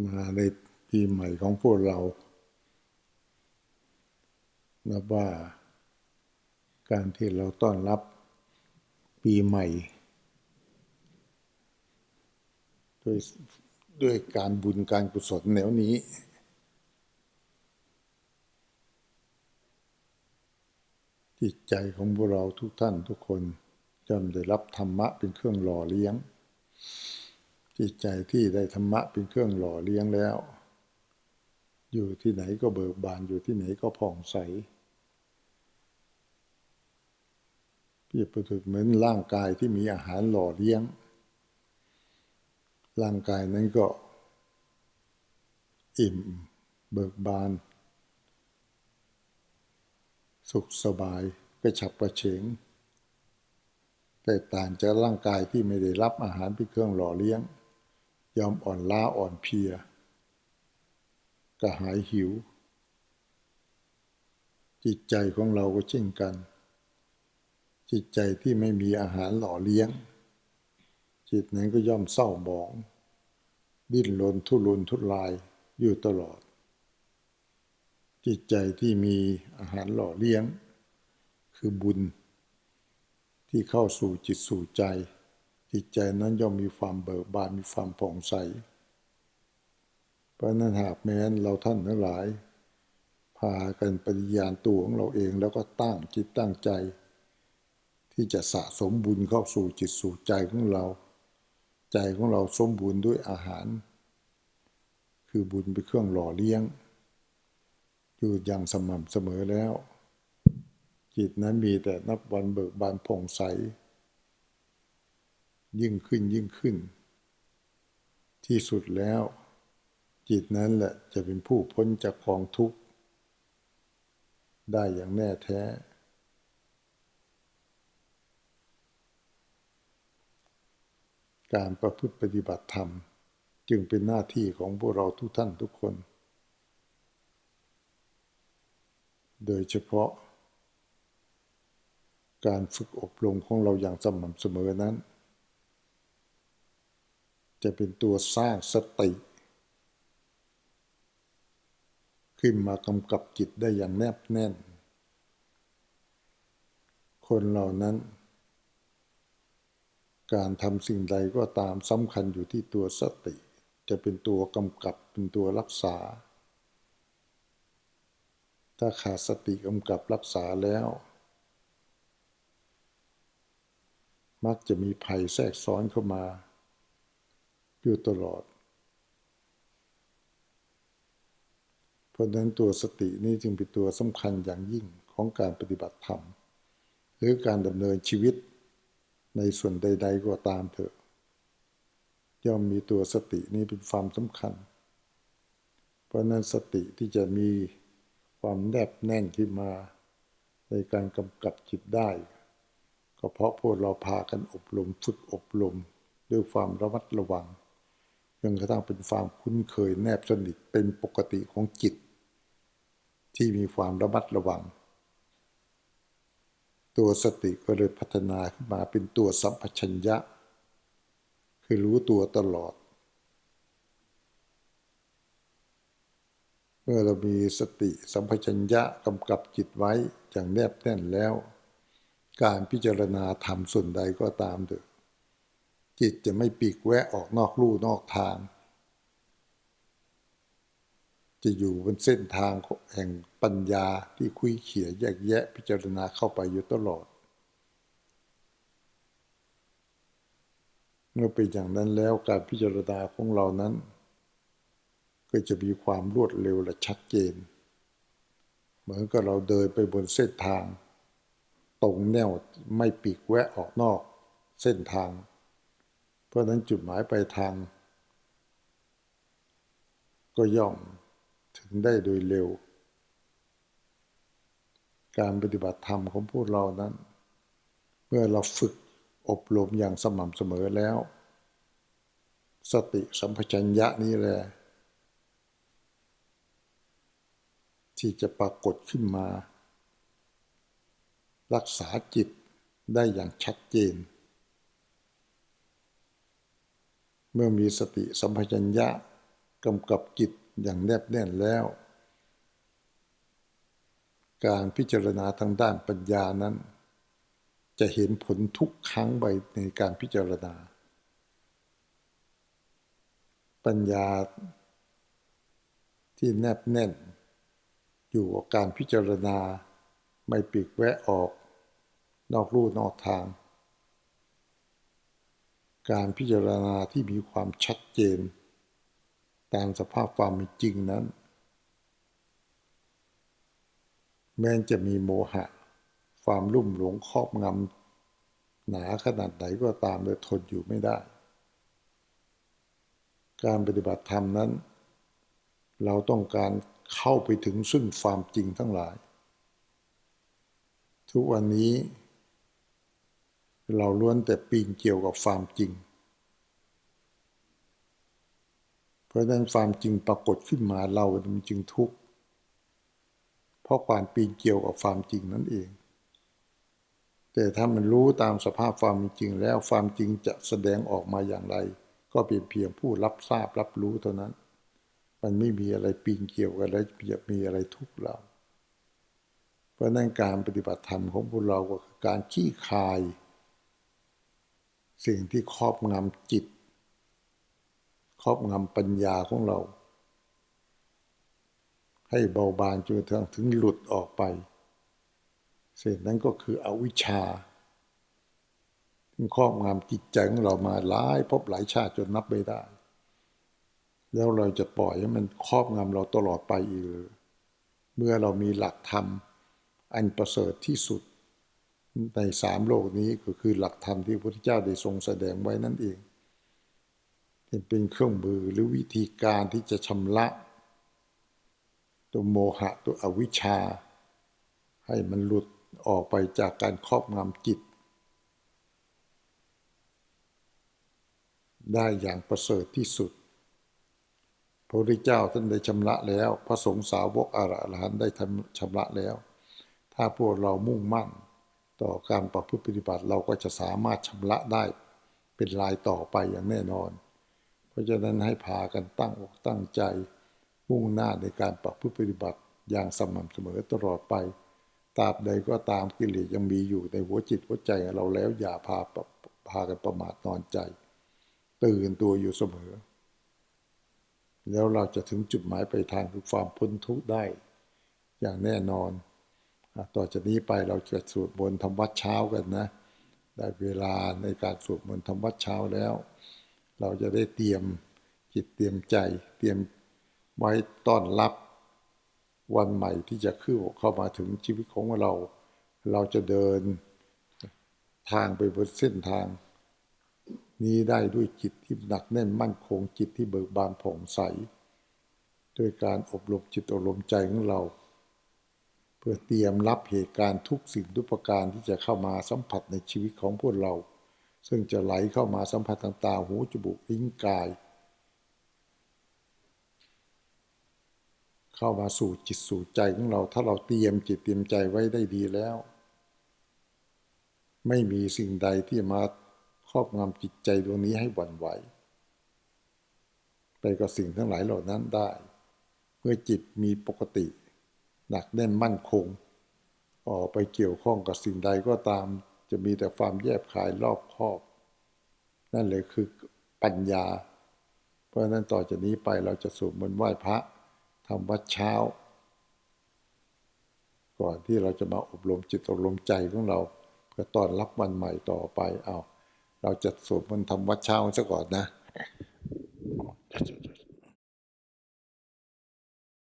มาในปีใหม่ของพวกเรานับว่าการที่เราต้อนรับปีใหม่ ด้วยด้วยการบุญการกุศลแนวนี้ จิตใจของพวกเราทุกท่านทุกคนย่อมได้รับธรรมะเป็นเครื่องหล่อเลี้ยง จิตใจที่ได้ธรรมะเป็นเครื่องหล่อเลี้ยงแล้ว อยู่ที่ไหนก็เบิกบานอยู่ที่ไหนก็ผ่องใสเปรียบประดุเหมือนร่างกายที่มีอาหารหล่อเลี้ยง ร่างกายนั้นก็ อิ่ม เบิกบาน สุขสบายกระฉับกระเฉงแต่ต่างจากร่างกายที่ไม่ได้รับอาหารเป็นเครื่องหล่อเลี้ยง ยอมอ่อนล้าอ่อนเพลียกระหายหิว จิตใจของเราก็เช่นกัน จิตใจที่ไม่มีอาหารหล่อเลี้ยง จิตนั้นก็ย่อมเศร้าหมอง ดิ้นรนทุรนทุรายอยู่ตลอด จิตใจที่มีอาหารหล่อเลี้ยง คือบุญที่เข้าสู่จิตสู่ใจ จิตใจนั้นย่อมมีความเบิกบานมีความผ่องใส เพราะนั้นหากแม้นเราท่านทั้งหลาย พากันปฏิญาณตัวของเราเองแล้วก็ตั้งจิตตั้งใจ ที่จะสะสมบุญเข้าสู่จิตสู่ใจของเรา ใจของเราสมบูรณ์ด้วยอาหาร คือบุญเป็นเครื่องหล่อเลี้ยง อยู่อย่างสม่ำเสมอแล้ว จิตนั้นมีแต่นับวันเบิกบานผ่องใส ยิ่งขึ้นยิ่งขึ้น ที่สุดแล้ว จิตนั้นแหละจะเป็นผู้พ้นจากกองทุกข์ ได้อย่างแน่แท้ การประพฤติปฏิบัติธรรม จึงเป็นหน้าที่ของพวกเราทุกท่านทุกคน โดยเฉพาะ การฝึกอบรมของเราอย่างสม่ำเสมอนั้น จะเป็นตัวสร้างสติ ขึ้นมากำกับจิตได้อย่างแนบแน่น คนเหล่านั้น การทำสิ่งใดก็ตามสำคัญอยู่ที่ตัวสติ จะเป็นตัวกำกับเป็นตัวรักษา ถ้าขาดสติกำกับรักษาแล้วมักจะมีภัยแทรกซ้อนเข้ามา อยู่ตลอด เพราะนั้นตัวสตินี้จึงเป็นตัวสำคัญอย่างยิ่งของการปฏิบัติธรรม หรือการดำเนินชีวิตในส่วนใด ๆ ก็ตามเถอะ ย่อมมีตัวสตินี้เป็นความสำคัญ เพราะนั้นสติที่จะมีความแนบแน่นขึ้นมา ในการกำกับจิตได้ ก็เพราะพวกเราพากันอบรมฝึกอบรมด้วยความระมัดระวัง จนกระทั่งเป็นความคุ้นเคยแนบสนิทเป็นปกติของจิต ที่มีความระมัดระวัง ตัวสติก็เลยพัฒนาขึ้นมาเป็นตัวสัมปชัญญะ คือรู้ตัวตลอด เมื่อเรามีสติสัมปชัญญะกำกับจิตไว้อย่างแนบแน่นแล้ว การพิจารณาธรรมส่วนใดก็ตามเถอะ จิตจะไม่ปีกแวะออกนอกลู่นอกทาง จะอยู่บนเส้นทางแห่งปัญญาที่คุยเขี่ยแยกแยะพิจารณาเข้าไปอยู่ตลอด เมื่อเป็นอย่างนั้นแล้วการพิจารณาของเรานั้น ก็จะมีความรวดเร็วและชัดเจน เหมือนกับเราเดินไปบนเส้นทาง ตรงแนวไม่ปีกแวะออกนอก เส้นทาง เพราะนั้นจุดหมายปลายทาง ก็ย่อมถึงได้โดยเร็ว การปฏิบัติธรรมของพวกเรานั้น เมื่อเราฝึกอบรมอย่างสม่ำเสมอแล้ว สติสัมปชัญญะนี้แหละที่จะปรากฏขึ้นมา รักษาจิตได้อย่างชัดเจน เมื่อมีสติสัมปชัญญะกำกับจิตอย่างแนบแน่นแล้ว การพิจารณาทางด้านปัญญานั้น จะเห็นผลทุกครั้งไปในการพิจารณา ปัญญาที่แนบแน่น อยู่กับการพิจารณาไม่ปีกแวะออก นอกรูนอกทาง การพิจารณาที่มีความชัดเจน ตามสภาพความเป็นจริงนั้น แม้จะมีโมหะ ความลุ่มหลงครอบงำหนาขนาดไหนก็ตามเลยทนอยู่ไม่ได้ การปฏิบัติธรรมนั้น เราต้องการเข้าไปถึงซึ่งความจริงทั้งหลาย ทุกวันนี้ เราล้วนแต่ปีนเกี่ยวกับความจริง เพราะนั้นความจริงปรากฏขึ้นมาเรามันจึงทุกข์ เพราะความปีนเกี่ยวกับความจริงนั่นเอง แต่ถ้ามันรู้ตามสภาพความจริงแล้วความจริงจะแสดงออกมาอย่างไร ก็เป็นเพียงผู้รับทราบรับรู้เท่านั้น มันไม่มีอะไรปีนเกี่ยวกันและจะมีอะไรทุกข์เราเพราะนั้นการปฏิบัติธรรมของพวกเราก็คือการขี้คาย สิ่งที่ครอบงำจิต ครอบงำปัญญาของเรา ให้เบาบางจนถึงถึงหลุดออกไปสิ่งนั้นก็คืออวิชชาที่ครอบงำจิตใจของเรามาหลายพบหลายชาติจนนับไม่ได้ แล้วเราจะปล่อยให้มันครอบงำเราตลอดไปอีกเมื่อเรามีหลักธรรมอันประเสริฐที่สุด ในสามโลกนี้ก็คือหลักธรรมที่พระพุทธเจ้าได้ทรงแสดงไว้นั่นเองเป็นเครื่องมือหรือวิธีการที่จะชำระตัวโมหะตัวอวิชชา ให้มันหลุดออกไปจากการครอบงำจิต ได้อย่างประเสริฐที่สุด พระพุทธเจ้าท่านได้ชำระแล้ว พระสงฆ์สาวกอรหันได้ทำชำระแล้ว ถ้าพวกเรามุ่งมั่น ต่อการประพฤติปฏิบัติเราก็จะสามารถชำระได้เป็นลายต่อไปอย่างแน่นอน เพราะฉะนั้นให้พากันตั้งอกตั้งใจ มุ่งหน้าในการประพฤติปฏิบัติอย่างสม่ำเสมอตลอดไปตราบใดก็ตามกิเลสยังมีอยู่ในหัวจิตหัวใจเราแล้วอย่าพาพากันประมาทนอนใจ ตื่นตัวอยู่เสมอ แล้วเราจะถึงจุดหมายไปทางคือความพ้นทุกข์ได้ อย่างแน่นอน ต่อจากนี้ไปเราจะสวดมนต์ทำวัดเช้ากันนะ ได้เวลาในการสวดมนต์ทำวัดเช้าแล้ว เราจะได้เตรียมจิตเตรียมใจ เตรียมไว้ต้อนรับวันใหม่ที่จะขึ้นเข้ามาถึงชีวิตของเรา เราจะเดินทางไปบนเส้นทาง นี้ได้ด้วยจิตที่หนักแน่นมั่นคงจิตที่เบิกบานผ่องใส ด้วยการอบรมจิตอบรมใจของเรา พื่อเตรียมรับเหตุการณ์ทุกสิ่งทุกประการที่จะเข้ามาสัมผัสในชีวิตของพวกเรา ซึ่งจะไหลเข้ามาสัมผัสทางตาหูจมูกลิ้นกาย เข้ามาสู่จิตสู่ใจของเรา ถ้าเราเตรียมจิตเตรียมใจไว้ได้ดีแล้ว ไม่มีสิ่งใดที่มาครอบงำจิตใจดวงนี้ให้หวั่นไหวไปกับสิ่งทั้งหลายเหล่านั้นได้ เมื่อจิตมีปกติ หนักแน่นมั่นคง ออกไปเกี่ยวข้องกับสิ่งใดก็ตาม จะมีแต่ความแยบคายรอบคอบ นั่นเลยคือปัญญา เพราะนั้นต่อจากนี้ไปเราจะสวดมนต์ไหว้พระทำวัดเช้า ก่อนที่เราจะมาอบรมจิตอบรมใจของเราเพื่อต้อนรับวันใหม่ต่อไปเอาเราจะสวดมนต์ทำวัดเช้าซะก่อนนะ